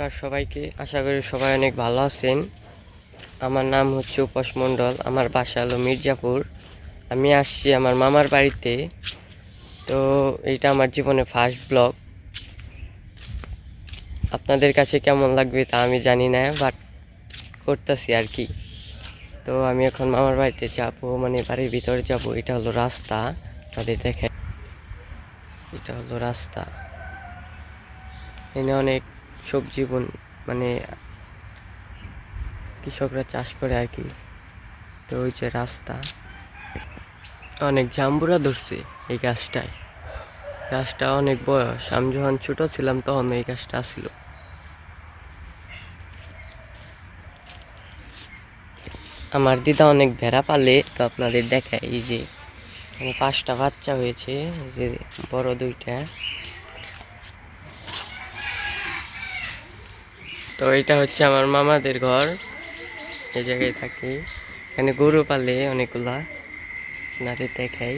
নমস্কার সবাইকে। আশা করি সবাই অনেক ভালো আছেন। আমার নাম হচ্ছে উপস মণ্ডল, আমার বাসা হলো মির্জাপুর। আমি আসছি আমার মামার বাড়িতে। তো এটা আমার জীবনে ফার্স্ট ব্লগ আপনাদের কাছে কেমন লাগবে তা আমি জানি না বাট করতেছি আর কি। তো আমি এখন মামার বাড়িতে যাব মানে বাড়ির ভিতরে যাব। এটা হলো রাস্তা। তাদের দেখে এটা হলো রাস্তা। এখানে অনেক সবজি মানে কৃষকরা চাষ করে আর কি। তো ওই যে রাস্তা, অনেক জাম্বুরা ধরছে এই গাছটায়। গাছটা অনেক বয়স, আমি যখন ছোট ছিলাম তখন এই গাছটা ছিল। আমার দিদা অনেক ভেড়া পালে, তো আপনাদের দেখায় এই যে পাঁচটা বাচ্চা হয়েছে যে বড় দুইটা। তো এটা হচ্ছে আমার মামাদের ঘর। এই জায়গায় থাকি। এখানে গরু পালে অনেকগুলা। আপনাদের দেখাই।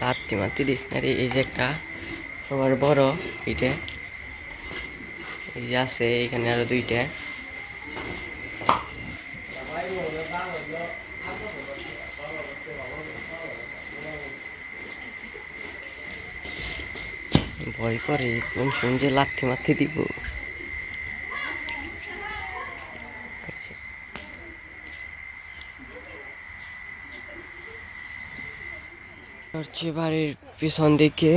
রাত্রি মাতি দিস না রে, এই যে একটা সবার বড়, এইটা। এই যে আছে, এখানে আরও দুইটা। ভয় করে কোন শুনছে লাথি মাথি দিব। বাড়ির পিছন দিকে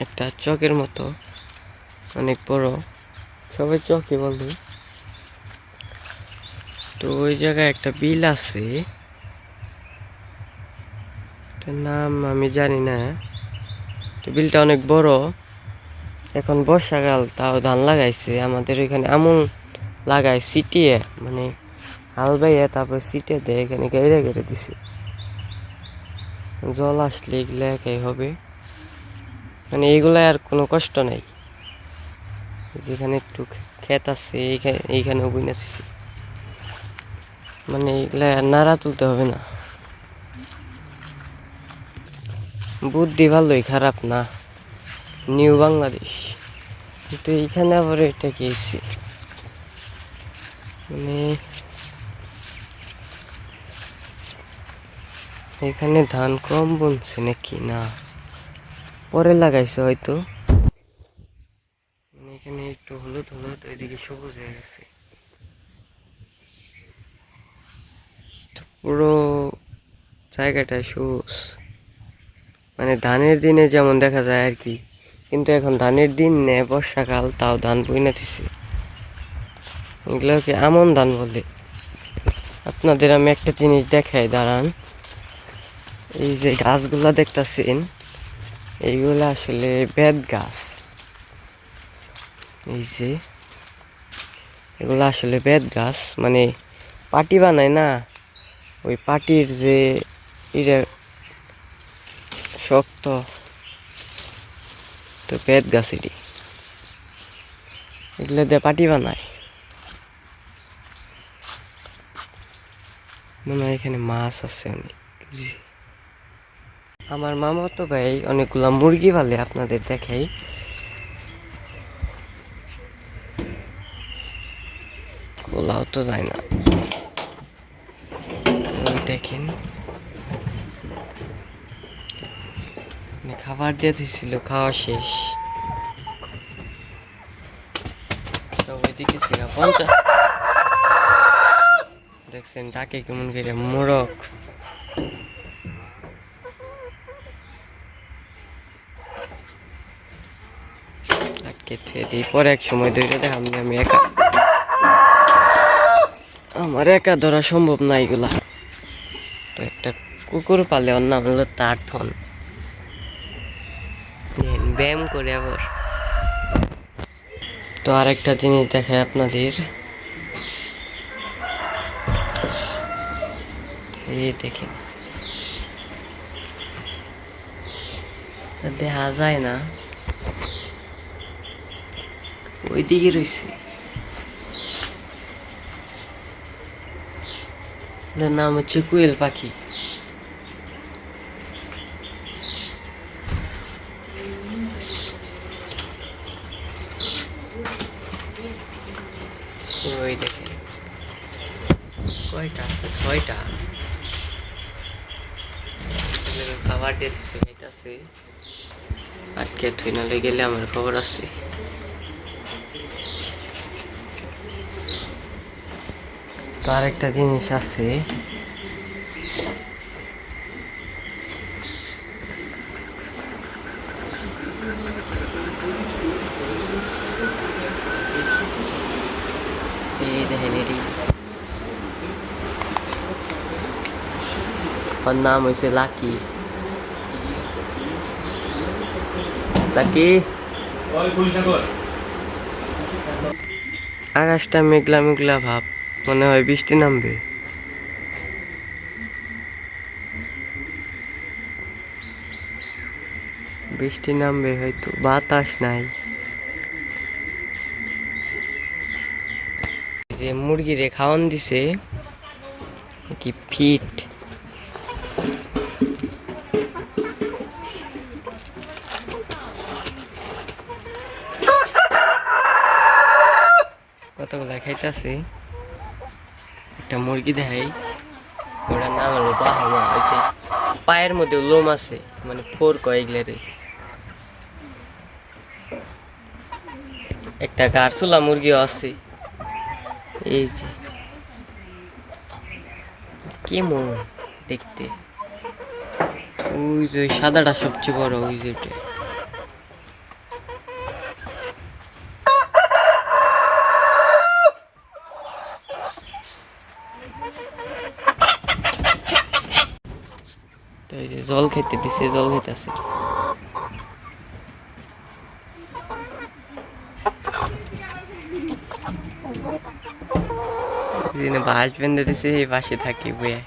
একটা চকের মতো, অনেক বড়। সবাই চকই বলবে তো ওই জায়গায় একটা বিল আছে। নাম আমি জানি না। বিলটা অনেক বড়। এখন বর্ষাকাল, তাও ধান লাগাইছে। আমাদের এখানে আমন লাগায় সিটিয়ে মানে হাল বাইয়ে তারপরে সিটে দেয়, এখানে গেড়ে গেড়ে দিছে। জল আসলে এগুলো একাই হবে। মানে এইগুলা আর কোনো কষ্ট নাই। যেখানে একটু ক্ষেত আছে এইখানে এইখানেও বইনা দিছি। মানে এগুলা আর নাড়া তুলতে হবে না। বুদ্ধি ভালোই খারাপ না। নিউ বাংলাদেশ কিন্তু এইখানে আবার এটা কি মানে এখানে ধান কম বুনছে নাকি? না। পরে লাগাইছে হয়তো। মানে এখানে একটু হলুদ হলুদ, ওইদিকে সবুজ হয়ে গেছে। পুরো জায়গাটা সবুজ। মানে ধানের দিনে যেমন দেখা যায় আর কি, কিন্তু এখন ধানের দিন নে, বর্ষাকাল, তাও ধান বইনা দিছে। এগুলোকে আমন ধান বলে। আপনাদের আমি একটা জিনিস দেখাই, দাঁড়ান। এই যে গাছগুলা দেখতাছেন, এইগুলো আসলে বেত গাছ। এই যে, এগুলো আসলে বেত গাছ মানে পাটি বানায় না। ওই পাটির যে ইরে শক্ত। তো পেট গাছ এটি এগুলো দিয়ে পাটি বানায়। মনে হয় এখানে মাছ আছে অনেক। আমার মামা তো ভাই অনেকগুলা মুরগি পালে আপনাদের দেখাই। খোলাও তো যায় না। দেখেন। মানে খাবার দিয়ে দিছিল খাওয়া শেষ। তো ওইদিকে ছিল পঞ্চাশ। দেখছেন ডাকে কেমন করে মোরক আটকে থুয়ে দিই পরে এক সময় আমি একা। আমার একা ধরা সম্ভব না এগুলা। তো একটা কুকুর পালে অন্য তারথন দেখেন, ব্যায়াম করে আবার। তো আরেকটা জিনিস দেখায় আপনাদের। এই দেখেন। দেখা যায় না। ওই ওইদিকে রয়েছে। নাম হচ্ছে কুয়েল পাখি ওই দেখেন কয়টা আছে এগুলো খাবার দিয়ে দিছে খাইতেছে আটকে থুই নালে গেলে আমার খবর আছে। তো আরেকটা জিনিস আছে। এই দেখেন এটি। ওর নাম হয়েছে লাকি লাকি আকাশটা মেঘলা মেঘলা ভাব মনে হয় বৃষ্টি নামবে বৃষ্টি নামবে হয়তো বাতাস নাই যে মুরগিরে খাওয়ান দিছে কি ফিট কতগুলা খাইতেছে একটা মুরগি দেখাই। ওটার নাম হলো বাহামা হয়েছে পায়ের মধ্যে লোম আছে মানে ফোর কয়েকলেরে একটা গারসুলা মুরগিও আছে। এই যে। কেমন দেখতে? ওই যে সাদাটা সবচেয়ে বড়, ওই যে ওইটা। তো এই যে জল খেতে দিছে, জল খেতেছে দিনে বাঁশ বেঁধে দিছে এই পাশে থাকি বয়ে।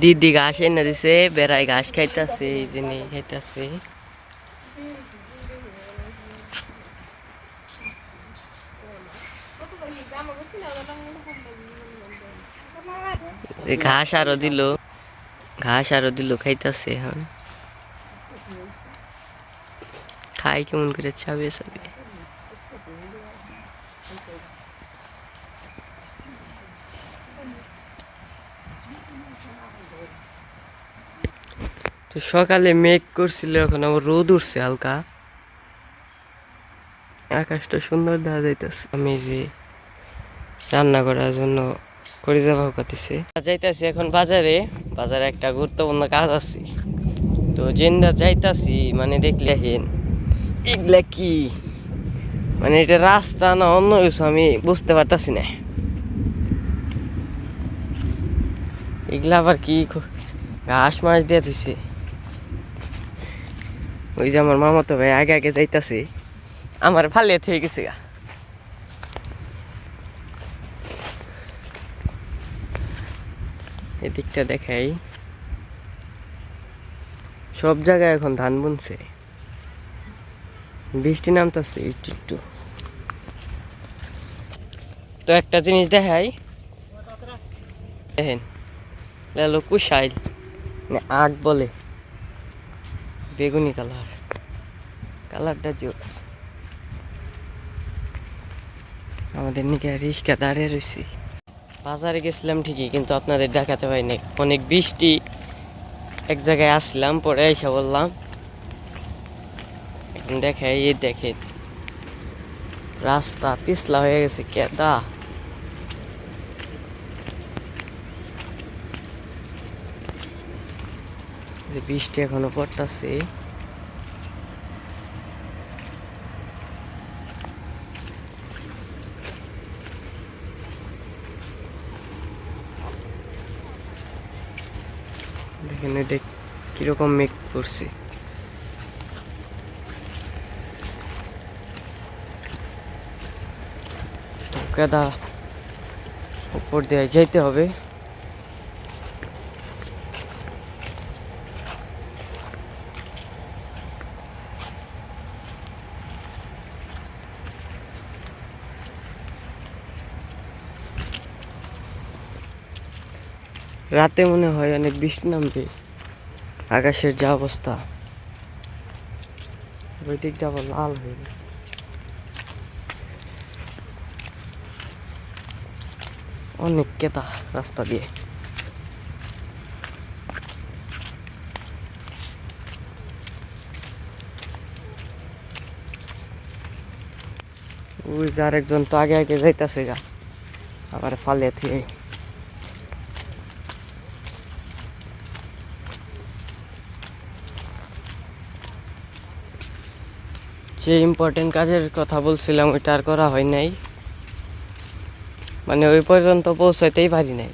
দিদি ঘাস এনে দিছে, বেড়ায় ঘাস খাইতেছে এই যে নেই খাইতেছে। ঘাস আরও দিল। ঘাস আরও দিল, খাইতেছে এখন। খাই কেমন করে চাবে সবে। তো সকালে মেঘ করছিল, এখন আবার রোদ উঠছে হালকা। আকাশটা সুন্দর দেখা যাইতেছে। আমি যে রান্না করার জন্য করে যাব পাতিছে যাইতাছি এখন বাজারে। বাজারে একটা গুরুত্বপূর্ণ কাজ আছে। তো জেন্দা যাইতাছি মানে দেখলে হেন, এগুলা কি? মানে এটা রাস্তা না অন্য কিছু আমি বুঝতে পারতাছি না। এগুলা আবার কি ঘাস মাছ দিয়ে থইছে ওই যে আমার মামা তো ভাই আগে আগে যাইতাছে। আমার ফালিয়ে থয়ে গেছে গা। এদিকটা দেখাই। সব জায়গায় এখন ধান বুনছে। বৃষ্টি নামতেছে একটু একটু। তো একটা জিনিস দেখাই। দেখেন কুশাইল মানে আট বলে। বেগুনি কালার। কালারটা জোস। আমাদের নিকে রিস্কা দাঁড়িয়ে রয়েছি বাজারে গেছিলাম ঠিকই, কিন্তু আপনাদের দেখাতে পারিনি অনেক বৃষ্টি, এক জায়গায় আসলাম, পরে এসে বললাম, এখন দেখে, এই দেখেন রাস্তা পিছলা হয়ে গেছে কেদা বৃষ্টি এখনও পড়তাছে। দেখেন এটা কীরকম মেঘ করছে। কেদা উপর দিয়ে যাইতে হবে। রাতে মনে হয় অনেক বৃষ্টি নামবে। আকাশের যা অবস্থা। ওই দিকটা আবার লাল হয়ে গেছে। অনেক কেতা রাস্তা দিয়ে। ওই যে আরেকজন তো আগে আগে যাইতাছে গা। আবার ফালে থুয়ে। যে ইম্পর্টেন্ট কাজের কথা বলছিলাম, ওইটা আর করা হয় নাই। মানে ওই পর্যন্ত পৌঁছাইতেই পারি নাই।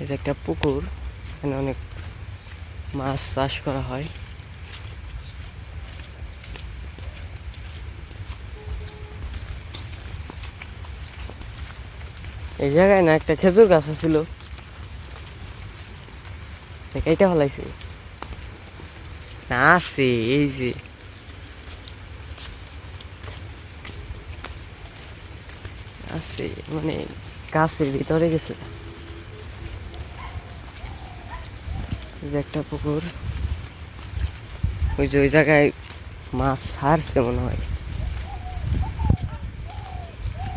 এটা একটা পুকুর, এখানে অনেক মাছ চাষ করা হয়। এই জায়গায় না একটা খেজুর গাছ ছিল এইটা ফলাইছে। না এই যে। আছে মানে গাছের ভিতরে গেছে। যে একটা পুকুর। ওই যে ওই জায়গায় মাছ ছাড়ছে মনে হয়।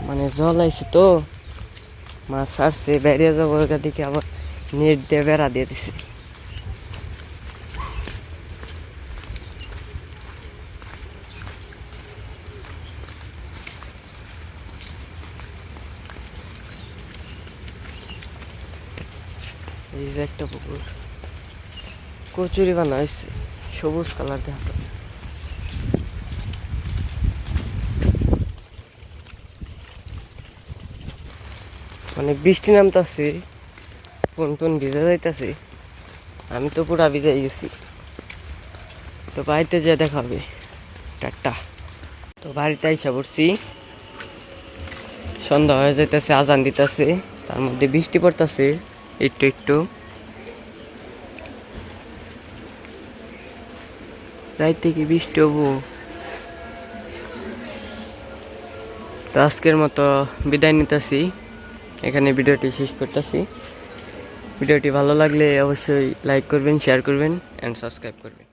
মানে জল আইছে তো। মাছ ছাড়ছে, বেরিয়ে যাব ওইখান দিকে আবার নেট দিয়ে বেড়া দিয়ে দিছে এই যে একটা পুকুর কচুরি বানা হয়েছে সবুজ কালার দেখা মানে বৃষ্টি নামতাছে কোন কোন ভিজে যাইতাছে, আমি তো পুরা ভিজাই গেছি। তো বাড়িতে যে দেখাবে টাটা। তো বাড়িতে আইসা পড়ছি। সন্ধ্যা হয়ে যাইতেছে, আজান দিতেছে, তার মধ্যে বৃষ্টি পড়তেছে, একটু একটু। রাত থেকে বৃষ্টি হব। তো আজকের মতো বিদায় নিতেছি। এখানে ভিডিওটি শেষ করতেছি। ভিডিওটি ভালো লাগলে অবশ্যই লাইক করবেন শেয়ার করবেন অ্যান্ড সাবস্ক্রাইব করবেন।